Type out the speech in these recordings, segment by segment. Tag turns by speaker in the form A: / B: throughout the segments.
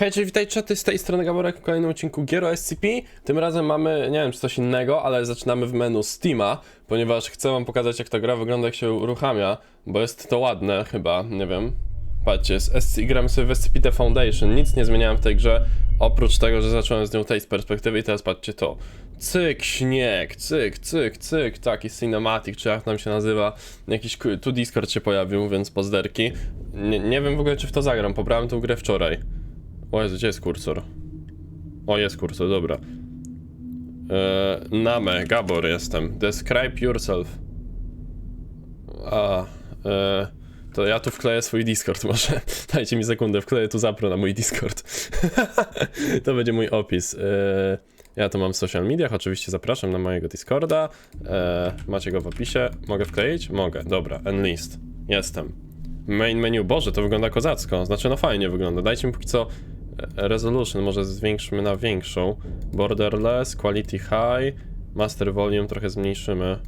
A: Hej, cześć, witaj z tej strony Gaborek w kolejnym odcinku Giero SCP. Tym razem mamy, nie wiem czy coś innego, ale zaczynamy w menu Steama, ponieważ chcę wam pokazać jak ta gra wygląda, jak się uruchamia, bo jest to ładne chyba, nie wiem. Patrzcie, SC, gramy sobie w SCP The Foundation, nic nie zmieniałem w tej grze, oprócz tego, że zacząłem z nią tej perspektywy i teraz patrzcie to. Cyk, śnieg, cyk, cyk, cyk, taki cinematic, czy jak tam się nazywa. Jakiś, tu Discord się pojawił, więc pozderki. Nie, nie wiem w ogóle czy w to zagram, pobrałem tę grę wczoraj. O Jezu, gdzie jest kursor? O, jest kursor, dobra. Eee, Name, Gabor jestem. Describe yourself. A, e, to ja tu wkleję swój Discord może. Dajcie mi sekundę, wkleję tu zapro na mój Discord. to będzie mój opis. E, ja to mam w social mediach, oczywiście zapraszam na mojego Discorda. E, macie go w opisie. Mogę wkleić? Mogę, dobra, enlist. Jestem. Main menu, Boże, to wygląda kozacko. Znaczy, no fajnie wygląda. Dajcie mi póki co resolution, może zwiększmy na większą. Borderless, quality high, master volume trochę zmniejszymy.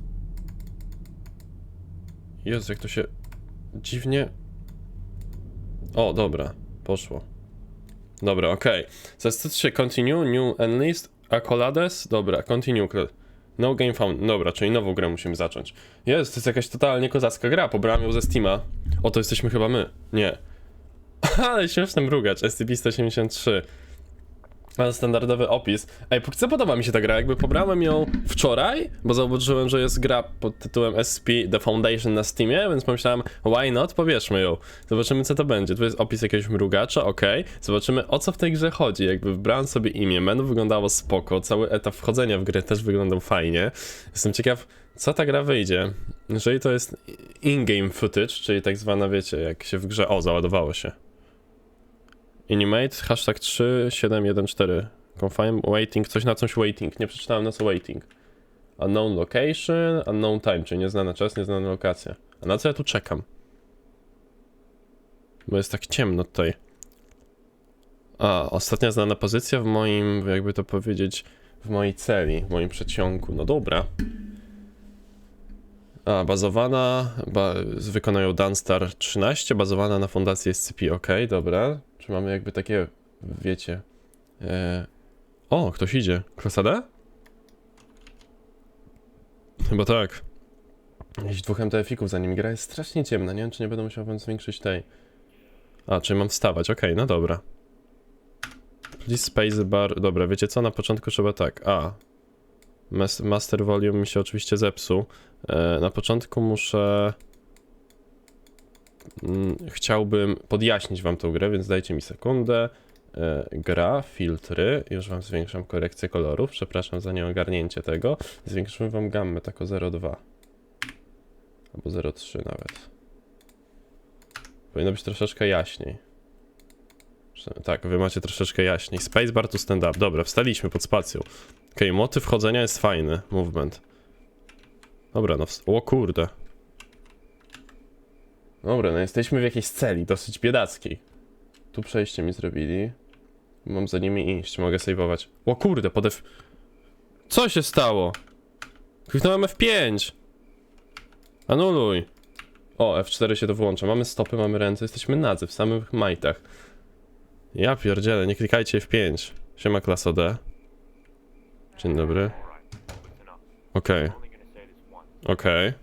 A: Jezu, jak to się dziwnie... O, dobra, poszło. Dobra, okej. Zastosuj się continue, new enlist, accolades, dobra, continue. No game found, dobra, czyli nową grę musimy zacząć. Jest, to jest jakaś totalnie kozacka gra, pobrałem ją ze Steama. O, to jesteśmy chyba my. Nie. Ale śmieszny mrugacz, SCP-183. Ale standardowy opis. Ej, póki co podoba mi się ta gra, jakby pobrałem ją wczoraj, bo zauważyłem, że jest gra pod tytułem SCP The Foundation na Steamie, więc pomyślałem, why not, pobierzmy ją. Zobaczymy co to będzie. Tu jest opis jakiegoś mrugacza, okej. Zobaczymy o co w tej grze chodzi. Jakby wybrałem sobie imię, menu wyglądało spoko, cały etap wchodzenia w grę też wyglądał fajnie. Jestem ciekaw, co ta gra wyjdzie. Jeżeli to jest in-game footage, czyli tak zwana, wiecie, jak się w grze... O, załadowało się. Animate, hashtag 3714. Confirm, waiting, coś na coś waiting. Nie przeczytałem na co waiting. Unknown location, unknown time, czyli nieznany czas, nieznana lokacja. A na co ja tu czekam? Bo jest tak ciemno tutaj. A, ostatnia znana pozycja w moim, jakby to powiedzieć, w mojej celi, w moim przeciągu. No dobra. A, bazowana, ba, wykonają Dunstar 13, bazowana na fundacji SCP, ok, dobra. Czy mamy jakby takie, wiecie... E... O, ktoś idzie. Klasa D? Chyba tak. Jakiś dwóch MTF-ików za nim gra jest strasznie ciemna, nie wiem czy nie będę musiał wam zwiększyć tej... A, czy mam wstawać, okej, no dobra. Please space bar, dobra, wiecie co, na początku trzeba tak, a... Mas- Master volume mi się oczywiście zepsuł. E, na początku muszę. Mm, Chciałbym podjaśnić wam tą grę, więc dajcie mi sekundę. E, Gra, filtry, już wam zwiększam korekcję kolorów, przepraszam za nieogarnięcie tego. Zwiększymy wam gammę tak o 0,2 albo 0,3 nawet. Powinno być troszeczkę jaśniej. Tak, wy macie troszeczkę jaśniej. Spacebar to stand up. Dobra, wstaliśmy pod spacją. Okej, motyw chodzenia jest fajny. Movement. Dobra, no. O kurde. Dobra, no jesteśmy w jakiejś celi, dosyć biedackiej. Tu przejście mi zrobili. Mam za nimi iść, mogę sejwować. O kurde, podew... Co się stało? Kliknąłem F5. Anuluj. O, F4 się to włącza. Mamy stopy, mamy ręce, jesteśmy nadzy, w samych majtach. Ja pierdzielę, nie klikajcie F5. Siema klaso D. Dzień dobry. Okej,
B: once.
A: okej.
B: It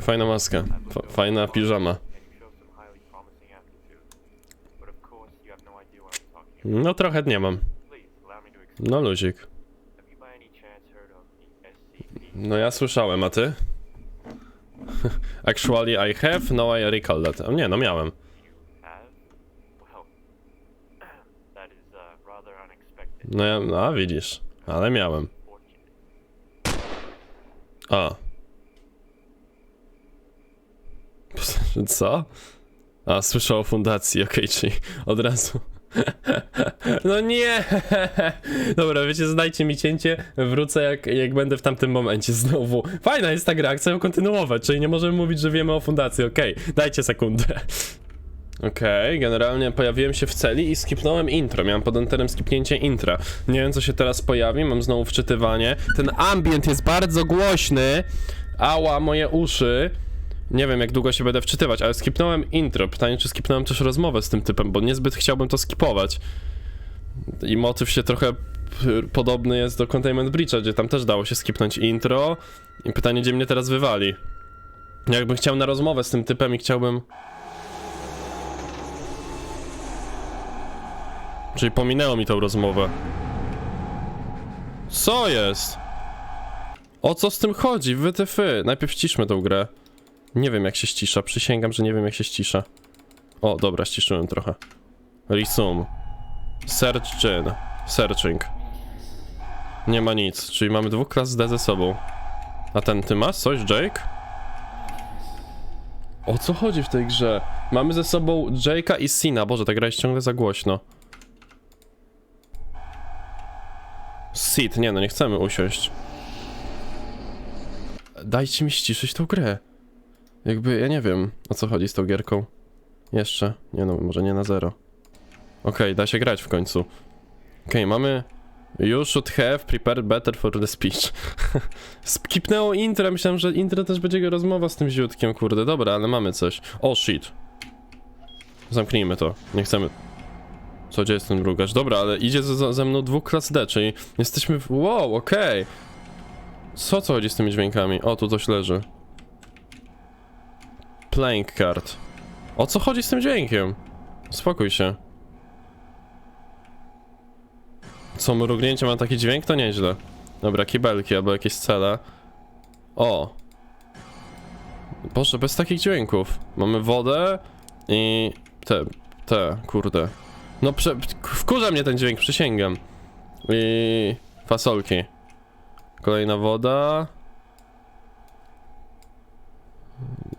A: Fajna maska. F fajna piżama.
B: No.
A: No trochę nie mam. No luzik. No ja słyszałem, a ty? Actually I have, no I recall that. A Nie, no miałem. No ja, no a widzisz. Ale miałem. A. Co? A, słyszę o fundacji, okej, czyli od razu. No nie! Dobra, wiecie, zdajcie mi cięcie, wrócę jak, jak będę w tamtym momencie znowu. Fajna jest ta gra, chcę ją kontynuować, czyli nie możemy mówić, że wiemy o fundacji, okej, dajcie sekundę. Okej, generalnie pojawiłem się w celi i skipnąłem intro. Miałem pod enterem skipnięcie intra. Nie wiem, co się teraz pojawi, mam znowu wczytywanie. Ten ambient jest bardzo głośny. Ała, moje uszy. Nie wiem, jak długo się będę wczytywać, ale skipnąłem intro. Pytanie, czy skipnąłem też rozmowę z tym typem, bo niezbyt chciałbym to skipować. I motyw się trochę podobny jest do Containment Breacha, gdzie tam też dało się skipnąć intro. I pytanie, gdzie mnie teraz wywali. Jakbym chciał na rozmowę z tym typem i chciałbym... Czyli pominęło mi tą rozmowę. Co jest? O co z tym chodzi? Wytyfy. Najpierw ściszmy tą grę. Nie wiem jak się ścisza, przysięgam, że nie wiem jak się ścisza. O, dobra, ściszyłem trochę. Resume. Search gen. Searching. Nie ma nic, czyli mamy dwóch klas D ze sobą. A ten, ty masz coś, Jake? O co chodzi w tej grze? Mamy ze sobą Jake'a i Sina. Boże, ta gra jest ciągle za głośno. Sid, nie no, nie chcemy usiąść. Dajcie mi ściszyć tą grę. Jakby, ja nie wiem, o co chodzi z tą gierką. Jeszcze. Nie no, może nie na zero. Okej, da się grać w końcu. Okej, mamy... You should have prepared better for the speech. Skipnęło intro, myślałem, że intro też będzie rozmowa z tym ziutkiem, kurde. Dobra, ale mamy coś. O, shit. Zamknijmy to. Nie chcemy... Co, gdzie jest ten mrugacz? Dobra, ale idzie ze, ze mną dwóch klas D, czyli jesteśmy w... Wow, okej. Co co chodzi z tymi dźwiękami? O, tu coś leży. Playing card. O co chodzi z tym dźwiękiem? Spokój się. Co, mrugnięcie ma taki dźwięk? To nieźle. Dobra, kibelki albo jakieś cele. O. Boże, bez takich dźwięków. Mamy wodę i... te, te, kurde. No, prze... wkurza mnie ten dźwięk, przysięgam. I... fasolki. Kolejna woda.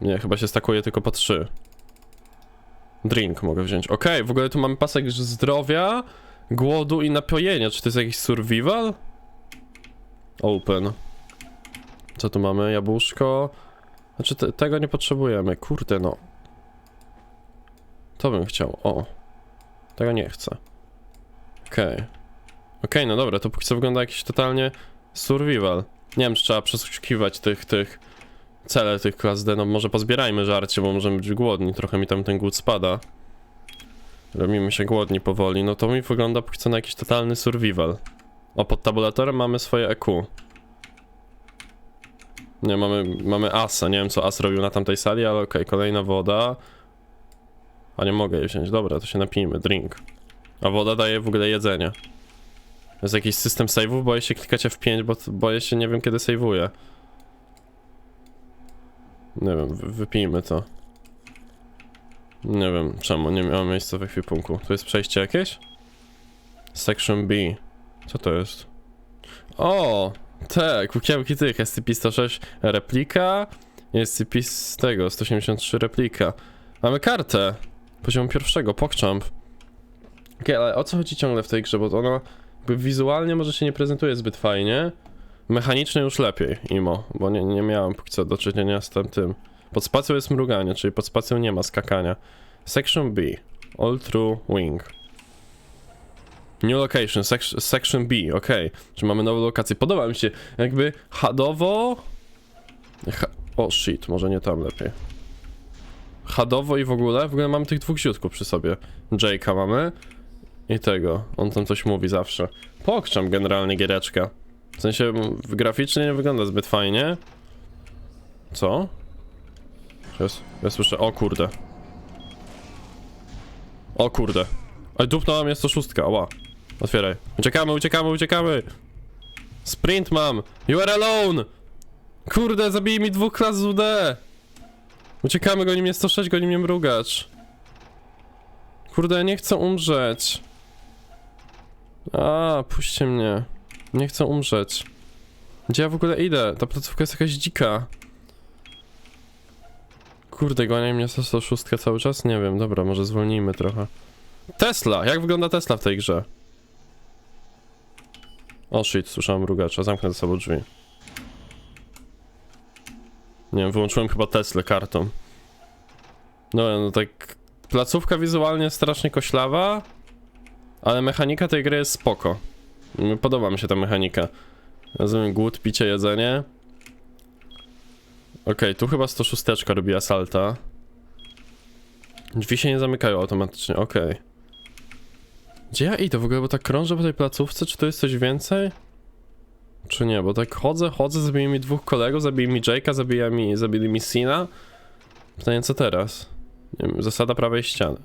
A: Nie, chyba się stakuje tylko po trzy. Drink mogę wziąć. Okej, w ogóle tu mamy pasek zdrowia, głodu i napojenia. Czy to jest jakiś survival? Open. Co tu mamy? Jabłuszko. Znaczy te, tego nie potrzebujemy. Kurde no. To bym chciał. O. Tego nie chcę. Okej. Okej, no dobra, to póki co wygląda jakiś totalnie survival. Nie wiem, czy trzeba przeszukiwać tych, tych cele tych klas D. No może pozbierajmy żarcie, bo możemy być głodni. Trochę mi tam ten głód spada. Robimy się głodni powoli. No to mi wygląda póki co na jakiś totalny survival. O, pod tabulatorem mamy swoje EQ. Nie, mamy, mamy Asa. Nie wiem, co As robił na tamtej sali, ale okej, kolejna woda. A nie mogę jej wziąć. Dobra, to się napijmy. Drink. A woda daje w ogóle jedzenie. Jest jakiś system save'ów? Boję się klikać F5, bo boję się, nie wiem kiedy save'uję. Nie wiem, wy- wypijmy to. Nie wiem czemu, nie miałem miejsca w ekwipunku. Tu jest przejście jakieś? Section B. Co to jest? O! Te, kukiełki tych, SCP-106 replika, SCP z tego, 183 replika. Mamy kartę! Poziomu pierwszego, PogChamp. Okej, ale o co chodzi ciągle w tej grze, bo ona jakby wizualnie może się nie prezentuje zbyt fajnie. Mechanicznie już lepiej, imo, bo nie, nie miałem póki co do czynienia z tym tym. Pod spacją jest mruganie, czyli pod spacją nie ma skakania. Section B. All through wing. New location, sec- section B, okej. Czy mamy nową lokację? Podoba mi się, jakby hadowo... Ha o shit, może nie tam lepiej. Hadowo i w ogóle, w ogóle mamy tych dwóch ziutków przy sobie. Jake'a mamy i tego, on tam coś mówi zawsze. Pokczam generalnie giereczka. W sensie graficznie nie wygląda zbyt fajnie. Co? Jest, ja słyszę, o kurde. O kurde. Dupnąłem, jest to szóstka, ła. Otwieraj. Uciekamy, uciekamy, uciekamy! Sprint mam! You are alone! Kurde, zabili mi dwóch klas UD! Uciekamy, goni mnie 106, goni mnie mrugacz. Kurde, nie chcę umrzeć. A, puśćcie mnie. Nie chcę umrzeć. Gdzie ja w ogóle idę? Ta placówka jest jakaś dzika. Kurde, goni mnie 106 cały czas? Nie wiem, dobra, może zwolnijmy trochę. Tesla! Jak wygląda Tesla w tej grze? O shit, słyszałem mrugacza, zamknę za sobą drzwi. Nie wiem, wyłączyłem chyba Teslę kartą. No, no tak... Placówka wizualnie strasznie koślawa, ale mechanika tej gry jest spoko. Podoba mi się ta mechanika. Rozumiem, głód, picie, jedzenie. Okej, tu chyba 106 robi asalta. Drzwi się nie zamykają automatycznie, okej. Gdzie ja idę w ogóle, bo tak krążę po tej placówce, czy tu jest coś więcej? Czy nie, bo tak chodzę, chodzę, zabili mi dwóch kolegów, zabili mi Jake'a, zabili mi, zabili mi Sina. Pytanie co teraz? Wiem, zasada prawej ściany.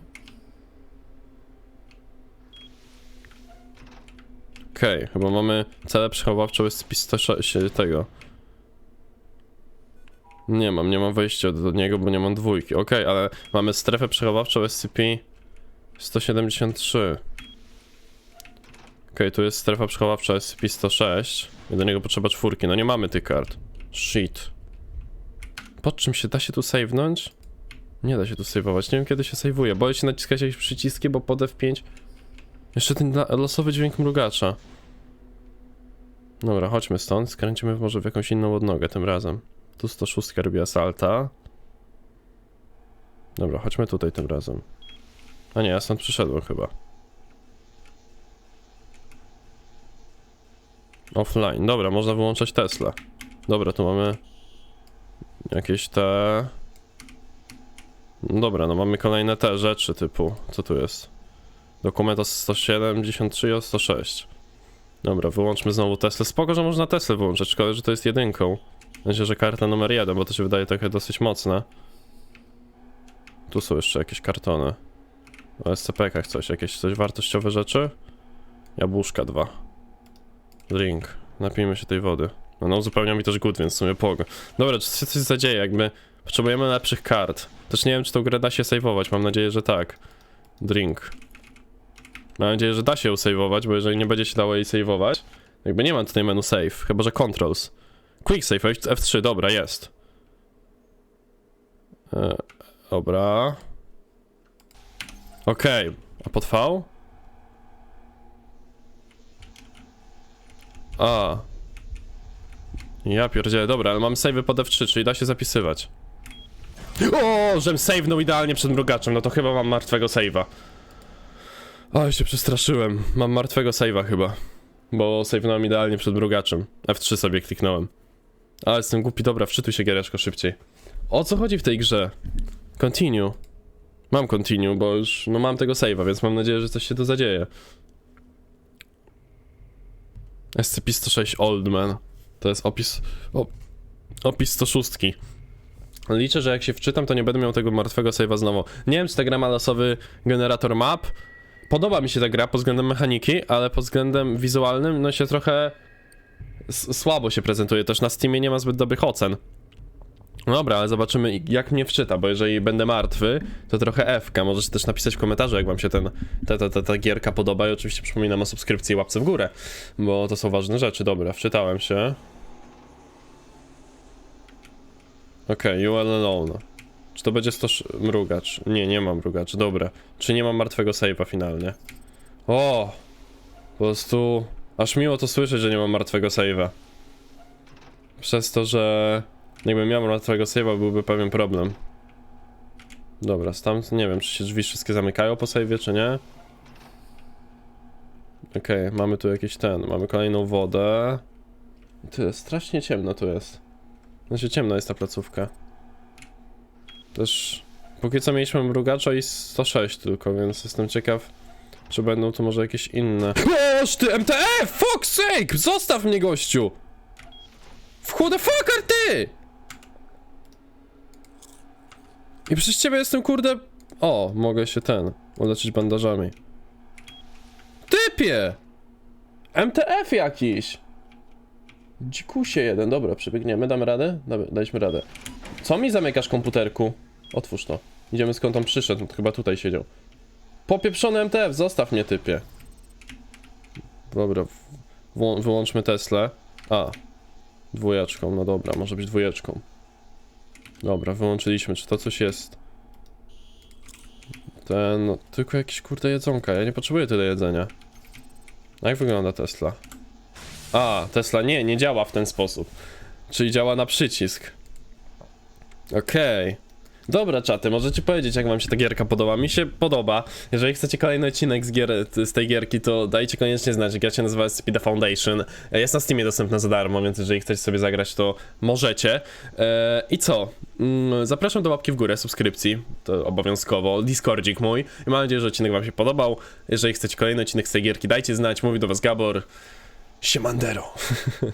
A: Okej, chyba mamy cele przechowawcze z pistosze tego. Nie mam, nie mam wejścia do niego, bo nie mam dwójki. Okej, ale mamy strefę przechowawczą SCP 173. Okej, tu jest strefa przechowawcza SCP-106 i do niego potrzeba czwórki. No nie mamy tych kart. Shit. Pod czym się da się tu save'nąć? Nie da się tu save'ować. Nie wiem kiedy się save'uje. Boję się naciskać jakieś przyciski, bo pod F5... Jeszcze ten losowy dźwięk mrugacza. Dobra, chodźmy stąd. Skręcimy może w jakąś inną odnogę tym razem. Tu 106 robi asalta. Dobra, chodźmy tutaj tym razem. A nie, ja stąd przyszedłem chyba. Offline. Dobra, można wyłączać Tesla. Dobra, tu mamy jakieś te... Dobra, no mamy kolejne te rzeczy typu... Co tu jest? Dokument o 173 i o 106. Dobra, wyłączmy znowu Tesla. Spoko, że można Tesla wyłączyć, szkoda, że to jest jedynką. Myślę, że karta numer jeden, bo to się wydaje trochę dosyć mocne. Tu są jeszcze jakieś kartony. O SCP-kach coś, jakieś coś wartościowe rzeczy. Jabłuszka dwa. Drink. Napijmy się tej wody. No, no uzupełnia mi też głód, więc w sumie pogo. Dobra, czy coś zadzieje, jakby... Potrzebujemy lepszych kart. Też nie wiem, czy tą grę da się saveować, mam nadzieję, że tak. Drink. Mam nadzieję, że da się ją saveować, bo jeżeli nie będzie się dało jej saveować, jakby nie ma tutaj menu save, chyba że controls. Quick save, F3, dobra, jest. E, dobra. Okej, a pod V? A. Ja pierdzielę, dobra, ale mam save pod F3, czyli da się zapisywać. O, żem save'nął idealnie przed mrugaczem, no to chyba mam martwego save'a. Ale się przestraszyłem, mam martwego save'a chyba. Bo save'nąłem idealnie przed mrugaczem. F3 sobie kliknąłem. Ale jestem głupi, dobra, wczytuj się giereczko szybciej. O co chodzi w tej grze? Continue. Mam continue, bo już, no mam tego save'a, więc mam nadzieję, że coś się tu zadzieje. SCP-106 Oldman. To jest opis... O, opis 106. Liczę, że jak się wczytam, to nie będę miał tego martwego save'a znowu. Nie wiem, czy ta gra ma losowy generator map. Podoba mi się ta gra pod względem mechaniki, ale pod względem wizualnym, no się trochę słabo się prezentuje. Też na Steamie nie ma zbyt dobrych ocen. No Dobra, ale zobaczymy jak mnie wczyta, bo jeżeli będę martwy, to trochę F. -ka. Możecie też napisać w komentarzu, jak wam się ten, ta, ta, ta, ta gierka podoba i oczywiście przypominam o subskrypcji i łapce w górę, bo to są ważne rzeczy. Dobra, wczytałem się. Okej, okay, you all alone. Czy to będzie 100 sz- mrugacz? Nie, nie mam mrugacz, dobra. Czy nie mam martwego save'a finalnie? O! Po prostu... Aż miło to słyszeć, że nie mam martwego save'a. Przez to, że... Jakbym miał martwego save'a, byłby pewien problem. Dobra, stamtąd nie wiem, czy się drzwi wszystkie zamykają po save'ie, czy nie. Okej, mamy tu jakiś ten, mamy kolejną wodę. Ty, strasznie ciemno tu jest. Znaczy ciemna jest ta placówka. Też póki co mieliśmy mrugacza i 106 tylko, więc jestem ciekaw, czy będą tu może jakieś inne. Oż ty MTF! Fuck sake! Zostaw mnie gościu! W who the fucker ty! I przez ciebie jestem kurde... O, mogę się ten, uleczyć bandażami. Typie! MTF jakiś! Dzikusie jeden, dobra, przebiegniemy, damy radę? Dobra, daliśmy radę. Co mi zamykasz komputerku? Otwórz to. Idziemy skąd on przyszedł, chyba tutaj siedział. Popieprzony MTF, zostaw mnie typie. Dobra, wyłączmy Teslę. A, dwójeczką, no dobra, może być dwójeczką. Dobra, wyłączyliśmy, czy to coś jest? Ten, no, tylko jakieś kurde jedzonka, ja nie potrzebuję tyle jedzenia. Jak wygląda Tesla? A, Tesla nie, nie działa w ten sposób. Czyli działa na przycisk. Okej. Dobra, czaty, możecie powiedzieć, jak wam się ta gierka podoba. Mi się podoba. Jeżeli chcecie kolejny odcinek z, gier, z tej gierki, to dajcie koniecznie znać. Gra się nazywa Speed Foundation. E, Jest na Steamie dostępna za darmo, więc jeżeli chcecie sobie zagrać, to możecie. E, I co? Mm, Zapraszam do łapki w górę, subskrypcji, to obowiązkowo, Discordzik mój. I mam nadzieję, że odcinek wam się podobał. Jeżeli chcecie kolejny odcinek z tej gierki, dajcie znać. Mówi do was Gabor. Siemandero.